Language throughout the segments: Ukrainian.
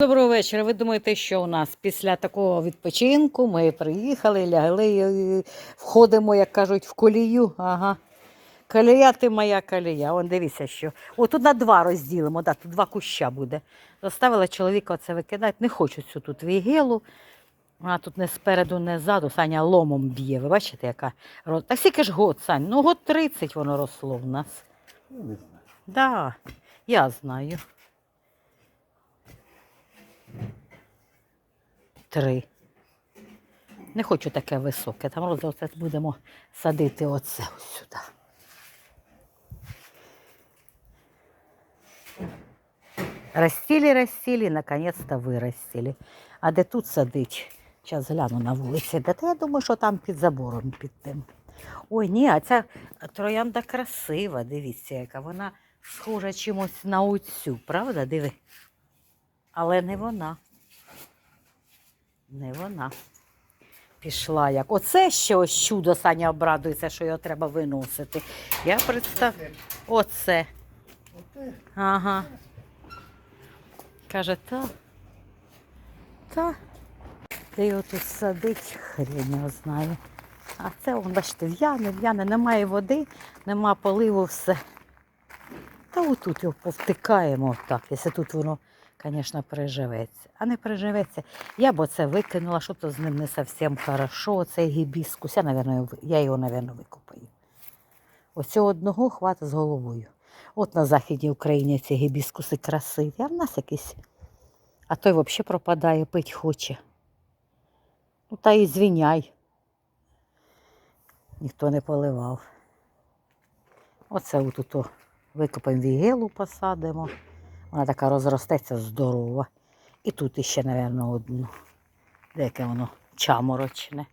Доброго вечора. Ви думаєте, що у нас після такого відпочинку ми приїхали, лягли, і входимо, як кажуть, в колію. Ага. Колія ти моя колія. Он дивіться, що. О, тут на два розділимо, да, тут два куща буде. Заставила чоловіка це викидати. Не хочу цю тут вігелу. Вона тут не спереду, не ззаду. Саня ломом б'є. Ви бачите, яка. Та скільки ж год, Сань? Ну, год 30 воно росло в нас. Ну, не знаю. Да, я знаю. Три. Не хочу таке високе. Там роз оце будемо садити оце ось сюди. Растили, растили, наконец-то виростили. А де тут садить? Зараз гляну на вулиці. Де я думаю, що там під забором під тим. Ой, ні, а ця троянда красива, дивіться, яка вона схожа чимось на оцю, правда? Диви. Але не вона. Не вона. Пішла як. Оце ще ось чудо Саня обрадується, що його треба виносити. Я представ... Оце. Ага. Каже, та. Та. Де його тут садить, хрень його знає. А це, вон, бачите, в'яне, в'яне, немає води, нема поливу, все. Та отут його повтикаємо так, якщо тут воно, звісно, переживеться. А не переживеться. Я б оце викинула, що то з ним не зовсім хорошо, цей гібіскус. Я, наверно, я його, мабуть, викопаю. Ось цього одного хватить з головою. От на Західній Україні ці гібіскуси красиві, а в нас якийсь. А той взагалі пропадає, пить хоче. Ну та і звіняй. Ніхто не поливав. Оце отут о викопаємо вігелу, посадимо. Вона така розростеться здорова. І тут іще, мабуть, одну. Деяке воно чаморочне.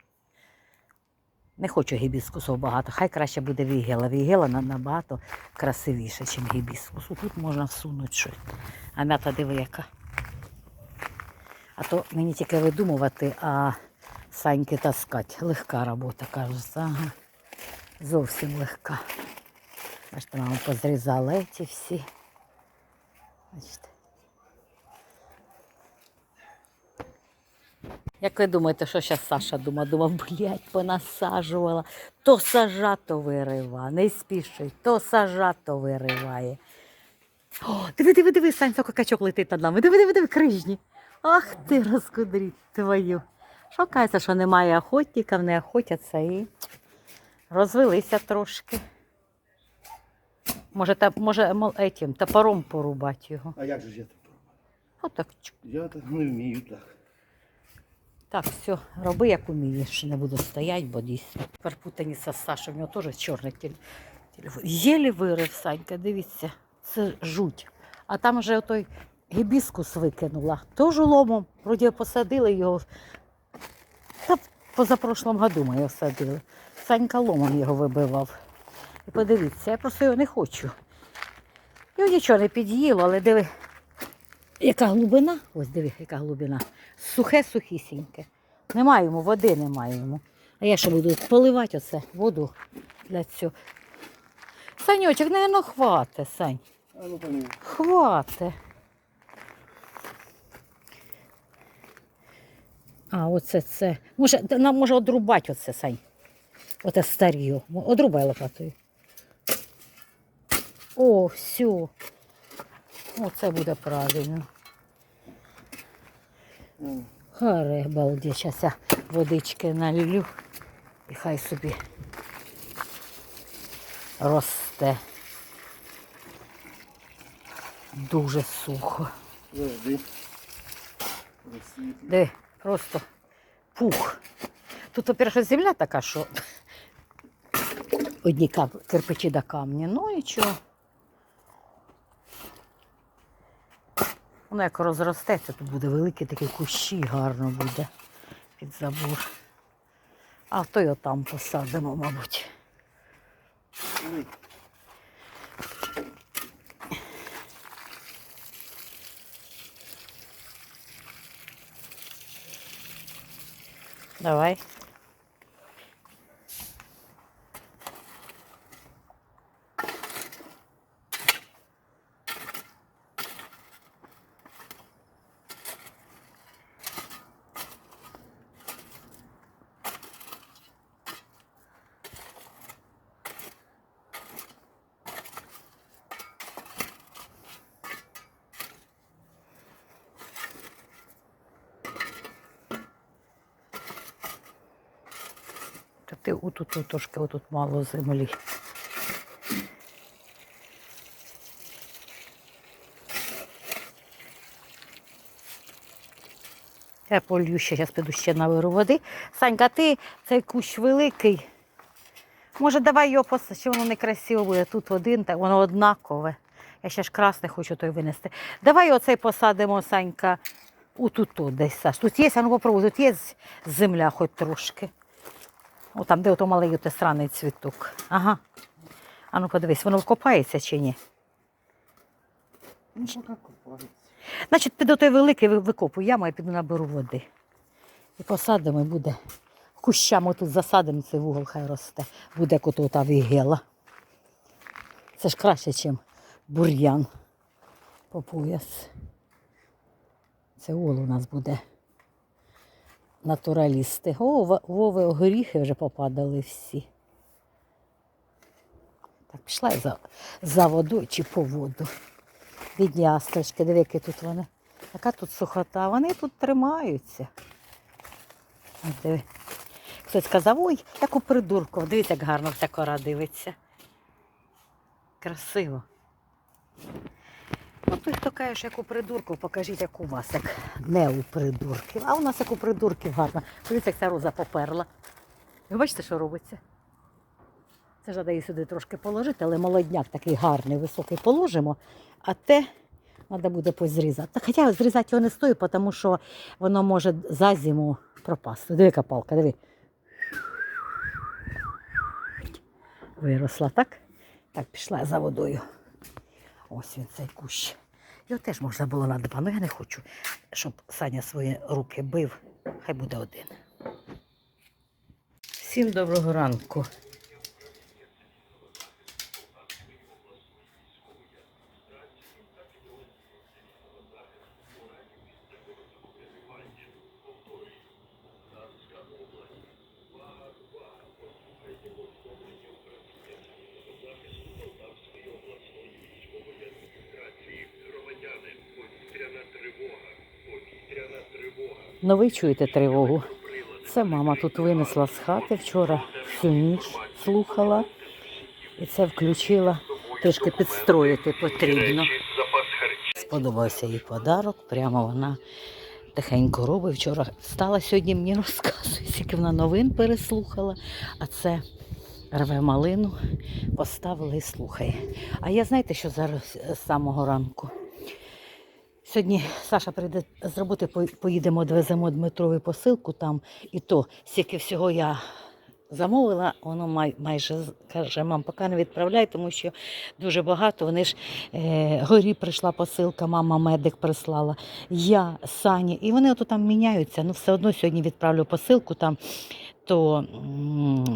Не хочу гібіскусів багато. Хай краще буде вігела. Вігела набагато красивіше, ніж гібіскус. Тут можна всунути щось. А м'ята диви яка. А то мені тільки видумувати, а саньки таскати. Легка робота, кажуть. Ага. Зовсім легка. Бачите, мама позрізала ці всі. Бачите. Як ви думаєте, що зараз Саша думає? Думав, блядь, понасаджувала. То сажа, то вирива. Не спішить, то сажа, то вириває. О, диви, диви, диви, Сань, скільки качок летить над нами. Диви, диви, диви, крижні. Ах ти розкудріть твою. Що кажеться, що немає охотників, не охотяться і розвелися трошки. Може, та, може мо- етім, топором порубати його. А як же ж я тут? Отак. чук. Я так не вмію так. Так, все, роби як умієш, не буду стояти, бо дійсно. Перпутаніся з Сашою, у нього теж чорний телефон. Єлі вирив Санька, дивіться, це жуть. А там вже той гібіскус викинула. Теж ломом, вроді посадили його. Та позапрошлому году ми його садили. Санька ломом його вибивав. І подивіться, я просто його не хочу. Його нічого не під'їло, але диви, яка глибина? Ось диви, яка глибина. Сухе, сухісіньке. Немає йому, води немає йому. А я що буду поливати оце воду для цього. Санючок, напевно, хвате, Сань. Ну. Хвате. А, оце це. Може, нам може одрубати оце, Сань. Оте старію. Одрубай лопатою. О, все. Оце буде правильно. Харе, балді, зараз я водички налью і хай собі росте. Дуже сухо. Завжди. Де просто пух. Тут, по-перше, земля така, що одні кирпичі до камня. Ну нічого. Воно як розростеться, то буде великі такі кущі, гарно буде під забор. А то й отам посадимо, мабуть. Ой, Ти отут от трошки отут мало землі. Я полью ще, зараз піду ще наберу води. Санька, ти цей кущ великий. Може, давай його посадимо, чи воно не красиво буде. Тут один, так воно однакове. Я ще ж красне хочу той винести. Давай оцей посадимо, Санька, отут десь, Саш. Тут є, а ну попробуй, тут є земля хоч трошки. О, там, де ото малий оте сраний цвіток. Ага. А ну подивись, воно вкопається чи ні? Ну, пока купается. Значить, піду той великий ви- викопую яму, я піду наберу води. І посадимо, і буде. Кущами тут засадимо цей вугол, хай росте. Буде як ото та вігела. Це ж краще, ніж бур'ян по пояс. Це вол у нас буде. Натуралісти. О, Вови горіхи вже попадали всі. Так, пішла я за, за водою чи по воду. Бідні астрочки, диви, які тут вони. Яка тут сухота, вони тут тримаються. Диви. Хтось сказав, ой, як у придурку. Дивіться, як гарно вся кора дивиться. Красиво. Ну, той, хто каже, як у придурку, покажіть, як у вас, як не у придурків. А у нас як у придурків гарно. Дивіться, як ця роза поперла. Ви бачите, що робиться? Це ж треба сюди трошки положити, але молодняк такий гарний, високий положимо, а те треба буде позрізати. Хоча зрізати його не стоїть, тому що воно може за зиму пропасти. Диви, яка палка, диви. Виросла, так? Так, пішла за водою. Ось він цей кущ. Його теж можна було на два, але я не хочу, щоб Саня свої руки бив. Хай буде один. Всім доброго ранку. Ну ви чуєте тривогу. Це мама тут винесла з хати вчора всю ніч слухала і це включила. Трішки підстроїти потрібно. Сподобався їй подарок, прямо вона тихенько робить. Вчора встала сьогодні, мені розказує, скільки вона новин переслухала, а це рве малину, поставила і слухає. А я знаєте, що зараз з самого ранку? Сьогодні Саша прийде з роботи, по- поїдемо, довеземо Дмитрові посилку там, і то стільки всього я замовила, воно май, майже каже, мам, поки не відправляй, тому що дуже багато. Вони ж е, горі прийшла посилка, мама медик прислала, я, Саня, і вони ото там міняються. Ну, все одно сьогодні відправлю посилку там. То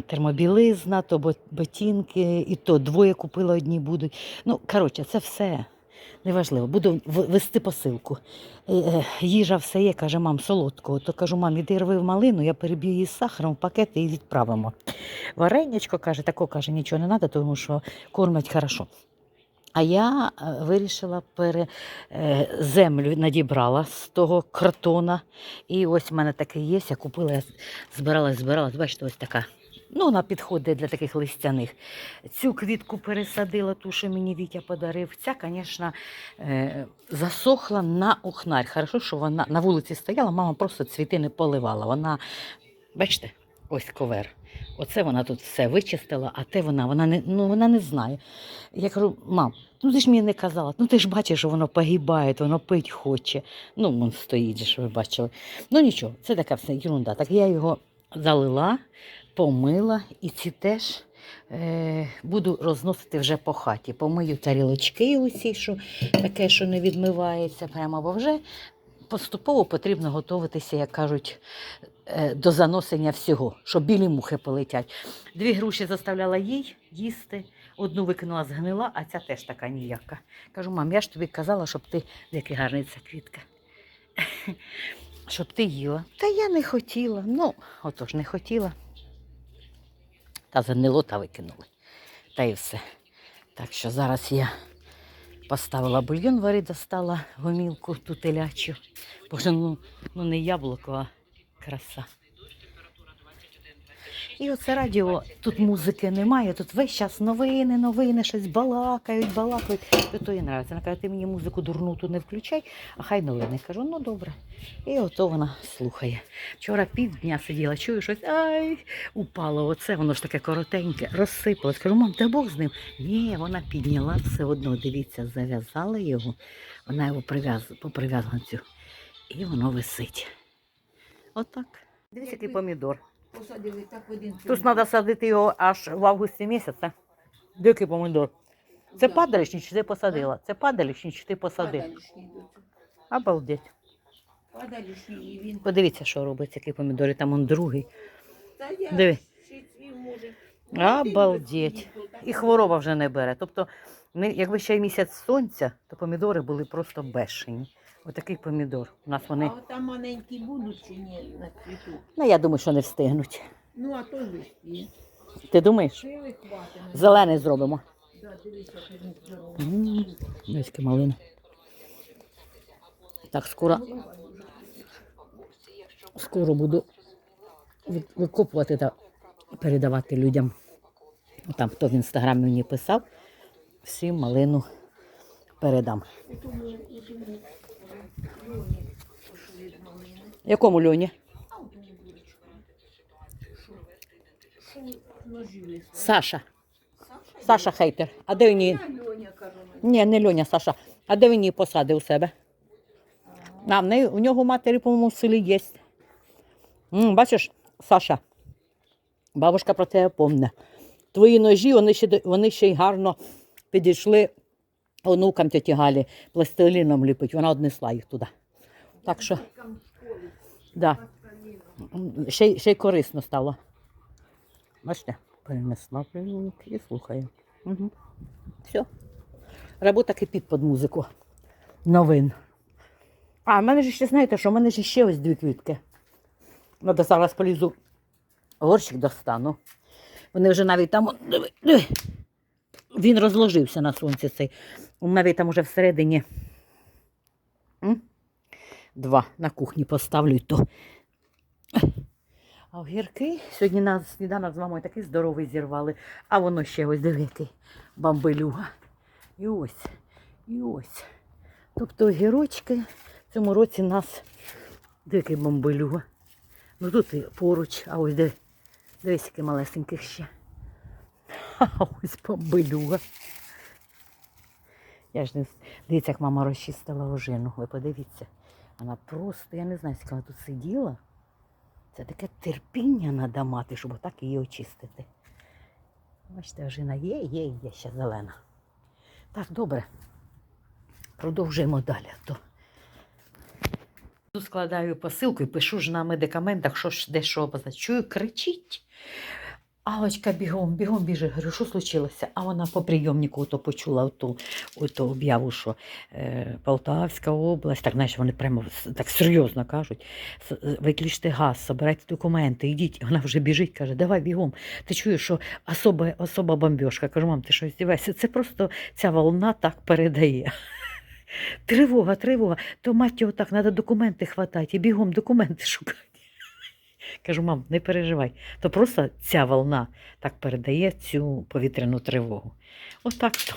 термобілизна, то бо- ботинки, і то двоє купила, одні будуть. Ну, коротше, це все. Неважливо, буду вести посилку. Е, е, Їжа все є, каже, мам, солодкого. То кажу, мам, іди рви в малину, я переб'ю її з сахаром в пакети і відправимо. Варенячко каже, такого каже, нічого не треба, тому що кормять хорошо. А я е, вирішила пере землю надібрала з того картона. І ось в мене таке є. Я купила, я збирала, збирала. Бачите, ось така. Ну, вона підходить для таких листяних. Цю квітку пересадила, ту, що мені Вітя подарив. Ця, звісно, е, засохла на ухнарь. Хорошо, що вона на вулиці стояла, мама просто цвіти не поливала. Вона, бачите, ось ковер. Оце вона тут все вичистила, а те вона, вона не, ну, вона не знає. Я кажу, мам, ну ти ж мені не казала, ну ти ж бачиш, що воно погибає, воно пить хоче. Ну, він стоїть, що ви бачили. Ну нічого, це така все ерунда. Так я його залила, помила і ці теж е, буду розносити вже по хаті. Помию тарілочки усі, що таке, що не відмивається прямо, бо вже поступово потрібно готуватися, як кажуть, е, до заносення всього, щоб білі мухи полетять. Дві груші заставляла їй їсти, одну викинула згнила, а ця теж така ніяка. Кажу, мам, я ж тобі казала, щоб ти, який гарний ця квітка. Щоб ти їла. Та я не хотіла. Ну, отож не хотіла. Та занило та викинули. Та і все. Так що зараз я поставила бульйон варити, достала гомілку ту телячу. Боже, ну, ну не яблуко, а краса. І оце радіо, тут музики немає, тут весь час новини, новини, щось балакають, балакають. То то їй нравиться. Вона каже, ти мені музику дурну тут не включай, а хай новини. Кажу, ну добре. І ото вона слухає. Вчора півдня сиділа, чую щось, ай, упало. Оце воно ж таке коротеньке, розсипалось. Кажу, мам, та Бог з ним. Ні, вона підняла все одно, дивіться, зав'язала його, вона його прив'яз, по прив'язанцю. І воно висить. Отак. Дивіться, який помідор. Посадили так в один Тут треба садити його аж в августі місяця. Дикий помідор. Це Да. падалішні, чи ти посадила? Це падалішні, чи ти посадив? Падалішній. Обалдеть. Падалішній, і він. Подивіться, що робиться, який помідор, і там он другий. Та я Диви. ще цвів, може. Обалдеть. І хвороба вже не бере. Тобто, ми- якби ще й місяць сонця, то помідори були просто бешені. Отакий помідор. У нас А вони. от там маленькі будуть чи ні на цвіту? Ну, я думаю, що не встигнуть. Ну, а то вишки. Ти думаєш? Хватимо. Зелений зробимо. Да, дивися, як він здоровий. М, Ось малина. Так, скоро, скоро буду від- викопувати та передавати людям. Там, хто в інстаграмі мені писав, всім малину передам. Якому льоні? Саша. Саша хейтер. А де він її? Ні, не Льоня, Саша. А де він її посадив у себе? А, в неї, у нього матері, по-моєму, в селі є. Бачиш, Саша, бабушка про тебе помне. Твої ножі, вони ще, вони ще й гарно підійшли онукам тіті Галі, пластиліном ліпить. Вона однесла їх туди. Так що, да. Ще, й- ще й корисно стало. Бачите, перенесла прийомник і слухає. Угу. Все. Робота кипить під музику. Новин. А, в мене ж ще, знаєте, що в мене ж ще ось дві квітки. Надо зараз полізу. Горщик достану. Вони вже навіть там. Диви, диви. Він розложився на сонці цей. Навіть там уже всередині. Два на кухні поставлю і то. А огірки сьогодні на сніданок з мамою такий здоровий зірвали. А воно ще ось диви, який бамбелюга. І ось, і ось. Тобто огірочки в цьому році нас дикий бомбелюга. Ну тут і поруч, а ось де, дивись, які малесеньких ще. А ось бомбелюга. Я ж не дивіться, як мама розчистила ожину. Ви подивіться. Вона просто, я не знаю, скільки вона тут сиділа. Це таке терпіння треба мати, щоб отак її очистити. Бачите, ожина є, є, є ще зелена. Так, добре. Продовжуємо далі. То... Складаю посилку і пишу ж на медикаментах, що ж де що поза- Чую, кричить. Алочка бігом, бігом біжить. Говорю, що случилося? А вона по прийомнику то почула оту, оту об'яву, що е, Полтавська область, так знаєш, вони прямо так серйозно кажуть. Е, Виключте газ, собирайте документи, йдіть. Вона вже біжить, каже, давай бігом. Ти чуєш, що особа, особа бомбьошка. Кажу, мам, ти що здіваєшся? Це просто ця волна так передає. Тривога, тривога. То мать його так, треба документи хватати і бігом документи шукати. Кажу, мам, не переживай. То просто ця волна так передає цю повітряну тривогу. Отак то.